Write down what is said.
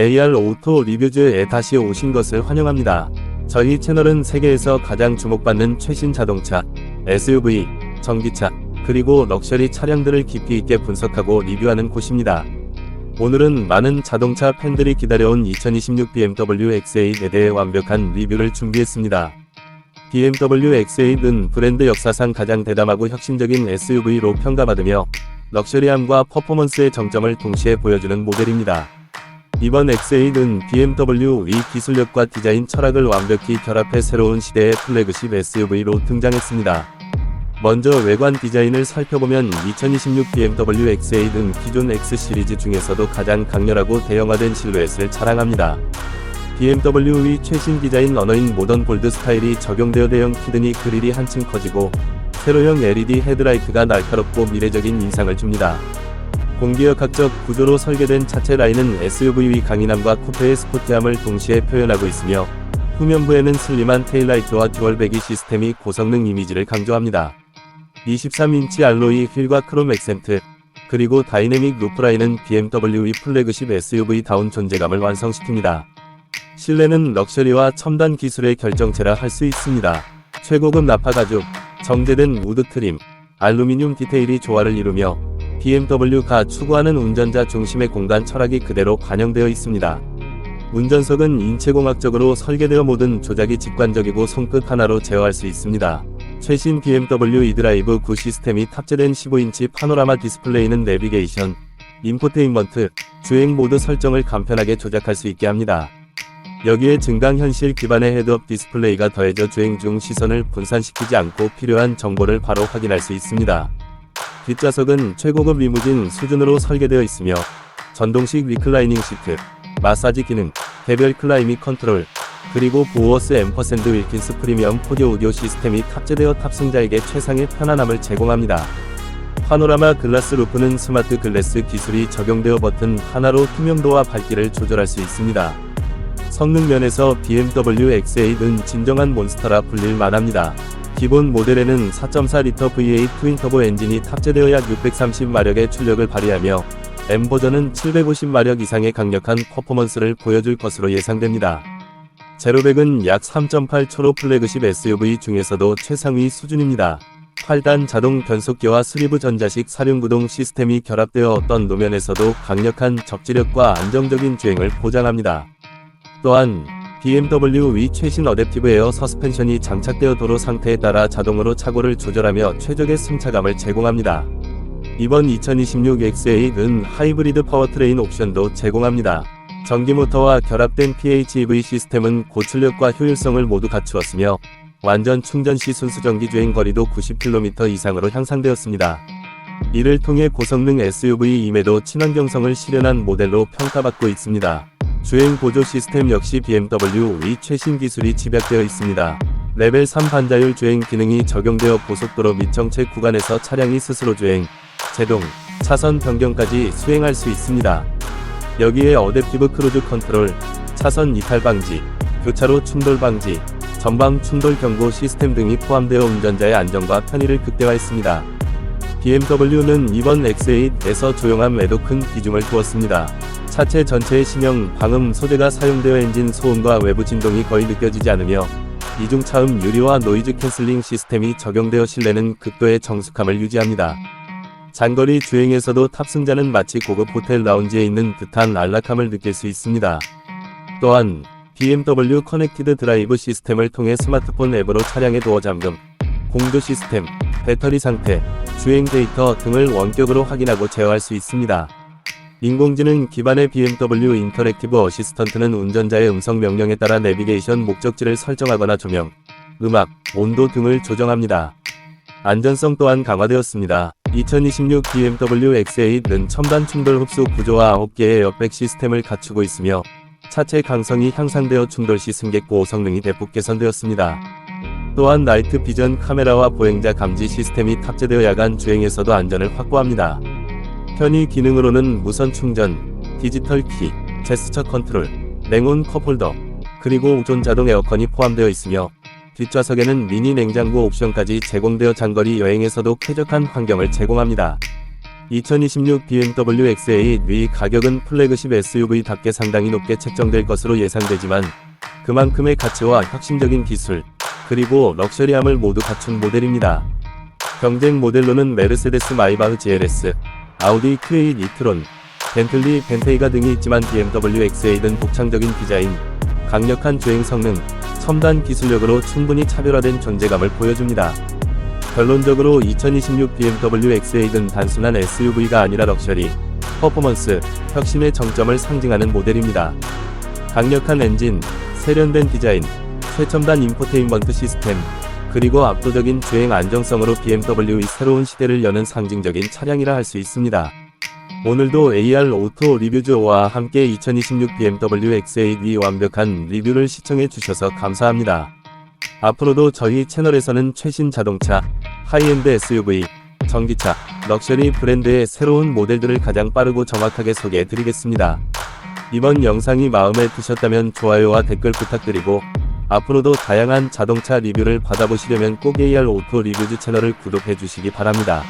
AR 오토 리뷰즈에 다시 오신 것을 환영합니다. 저희 채널은 세계에서 가장 주목받는 최신 자동차, SUV, 전기차, 그리고 럭셔리 차량들을 깊이 있게 분석하고 리뷰하는 곳입니다. 오늘은 많은 자동차 팬들이 기다려온 2026 BMW X8에 대해 완벽한 리뷰를 준비했습니다. BMW X8은 브랜드 역사상 가장 대담하고 혁신적인 SUV로 평가받으며 럭셔리함과 퍼포먼스의 정점을 동시에 보여주는 모델입니다. 이번 X8은 BMW의 기술력과 디자인 철학을 완벽히 결합해 새로운 시대의 플래그십 SUV로 등장했습니다. 먼저 외관 디자인을 살펴보면 2026 BMW X8은 기존 X 시리즈 중에서도 가장 강렬하고 대형화된 실루엣을 자랑합니다. BMW의 최신 디자인 언어인 모던 골드 스타일이 적용되어 대형 키드니 그릴이 한층 커지고 세로형 LED 헤드라이트가 날카롭고 미래적인 인상을 줍니다. 공기역학적 구조로 설계된 차체 라인은 SUV의 강인함과 쿠페의 스포티함을 동시에 표현하고 있으며 후면부에는 슬림한 테일라이트와 듀얼 배기 시스템이 고성능 이미지를 강조합니다. 23인치 알로이 휠과 크롬 액센트, 그리고 다이내믹 루프라인은 BMW의 플래그십 SUV다운 존재감을 완성시킵니다. 실내는 럭셔리와 첨단 기술의 결정체라 할 수 있습니다. 최고급 나파 가죽, 정제된 우드 트림, 알루미늄 디테일이 조화를 이루며 BMW가 추구하는 운전자 중심의 공간 철학이 그대로 반영되어 있습니다. 운전석은 인체공학적으로 설계되어 모든 조작이 직관적이고 손끝 하나로 제어할 수 있습니다. 최신 BMW e드라이브 9 시스템이 탑재된 15인치 파노라마 디스플레이는 내비게이션, 인포테인먼트, 주행 모드 설정을 간편하게 조작할 수 있게 합니다. 여기에 증강현실 기반의 헤드업 디스플레이가 더해져 주행 중 시선을 분산시키지 않고 필요한 정보를 바로 확인할 수 있습니다. 뒷좌석은 최고급 리무진 수준으로 설계되어 있으며 전동식 리클라이닝 시트, 마사지 기능, 개별 클라이밍 컨트롤, 그리고 보어스 앰퍼샌드 윌킨스 프리미엄 포디오 오디오 시스템이 탑재되어 탑승자에게 최상의 편안함을 제공합니다. 파노라마 글라스 루프는 스마트 글래스 기술이 적용되어 버튼 하나로 투명도와 밝기를 조절할 수 있습니다. 성능 면에서 BMW X8은 진정한 몬스터라 불릴 만합니다. 기본 모델에는 4.4리터 V8 트윈터보 엔진이 탑재되어 약 630마력의 출력을 발휘하며 M 버전은 750마력 이상의 강력한 퍼포먼스를 보여줄 것으로 예상됩니다. 제로백은 약 3.8초로 플래그십 SUV 중에서도 최상위 수준입니다. 8단 자동 변속기와 수리부 전자식 사륜구동 시스템이 결합되어 어떤 노면에서도 강력한 적지력과 안정적인 주행을 보장합니다. 또한 BMW의 최신 어댑티브 에어 서스펜션이 장착되어 도로 상태에 따라 자동으로 차고를 조절하며 최적의 승차감을 제공합니다. 이번 2026 X8은 하이브리드 파워트레인 옵션도 제공합니다. 전기 모터와 결합된 PHEV 시스템은 고출력과 효율성을 모두 갖추었으며 완전 충전 시 순수 전기 주행 거리도 90km 이상으로 향상되었습니다. 이를 통해 고성능 SUV임에도 친환경성을 실현한 모델로 평가받고 있습니다. 주행 보조 시스템 역시 BMW의 최신 기술이 집약되어 있습니다. 레벨 3 반자율 주행 기능이 적용되어 고속도로 및 정체 구간에서 차량이 스스로 주행, 제동, 차선 변경까지 수행할 수 있습니다. 여기에 어댑티브 크루즈 컨트롤, 차선 이탈 방지, 교차로 충돌 방지, 전방 충돌 경고 시스템 등이 포함되어 운전자의 안전과 편의를 극대화했습니다. BMW는 이번 X8에서 조용함에도 큰 비중을 두었습니다. 차체 전체의 신형 방음 소재가 사용되어 엔진 소음과 외부 진동이 거의 느껴지지 않으며 이중 차음 유리와 노이즈 캔슬링 시스템이 적용되어 실내는 극도의 정숙함을 유지합니다. 장거리 주행에서도 탑승자는 마치 고급 호텔 라운지에 있는 듯한 안락함을 느낄 수 있습니다. 또한 BMW 커넥티드 드라이브 시스템을 통해 스마트폰 앱으로 차량의 도어 잠금, 공조 시스템, 배터리 상태, 주행 데이터 등을 원격으로 확인하고 제어할 수 있습니다. 인공지능 기반의 BMW 인터랙티브 어시스턴트는 운전자의 음성 명령에 따라 내비게이션 목적지를 설정하거나 조명, 음악, 온도 등을 조정합니다. 안전성 또한 강화되었습니다. 2026 BMW X8는 첨단 충돌 흡수 구조와 9개의 에어백 시스템을 갖추고 있으며 차체 강성이 향상되어 충돌 시 승객 보호 성능이 대폭 개선되었습니다. 또한 나이트 비전 카메라와 보행자 감지 시스템이 탑재되어 야간 주행에서도 안전을 확보합니다. 편의 기능으로는 무선 충전, 디지털 키, 제스처 컨트롤, 냉온 컵홀더, 그리고 우존 자동 에어컨이 포함되어 있으며 뒷좌석에는 미니 냉장고 옵션까지 제공되어 장거리 여행에서도 쾌적한 환경을 제공합니다. 2026 BMW X8위 가격은 플래그십 SUV답게 상당히 높게 책정될 것으로 예상되지만 그만큼의 가치와 혁신적인 기술, 그리고 럭셔리함을 모두 갖춘 모델입니다. 경쟁 모델로는 메르세데스 마이바흐 GLS, 아우디 Q8 이트론, 벤틀리 벤테이가 등이 있지만 BMW X8은 독창적인 디자인, 강력한 주행 성능, 첨단 기술력으로 충분히 차별화된 존재감을 보여줍니다. 결론적으로 2026 BMW X8은 단순한 SUV가 아니라 럭셔리, 퍼포먼스, 혁신의 정점을 상징하는 모델입니다. 강력한 엔진, 세련된 디자인, 최첨단 인포테인먼트 시스템, 그리고 압도적인 주행 안정성으로 BMW의 새로운 시대를 여는 상징적인 차량이라 할 수 있습니다. 오늘도 AR 오토 리뷰즈와 함께 2026 BMW X8이 완벽한 리뷰를 시청해 주셔서 감사합니다. 앞으로도 저희 채널에서는 최신 자동차, 하이엔드 SUV, 전기차, 럭셔리 브랜드의 새로운 모델들을 가장 빠르고 정확하게 소개해 드리겠습니다. 이번 영상이 마음에 드셨다면 좋아요와 댓글 부탁드리고 앞으로도 다양한 자동차 리뷰를 받아보시려면 꼭 AR 오토 리뷰즈 채널을 구독해 주시기 바랍니다.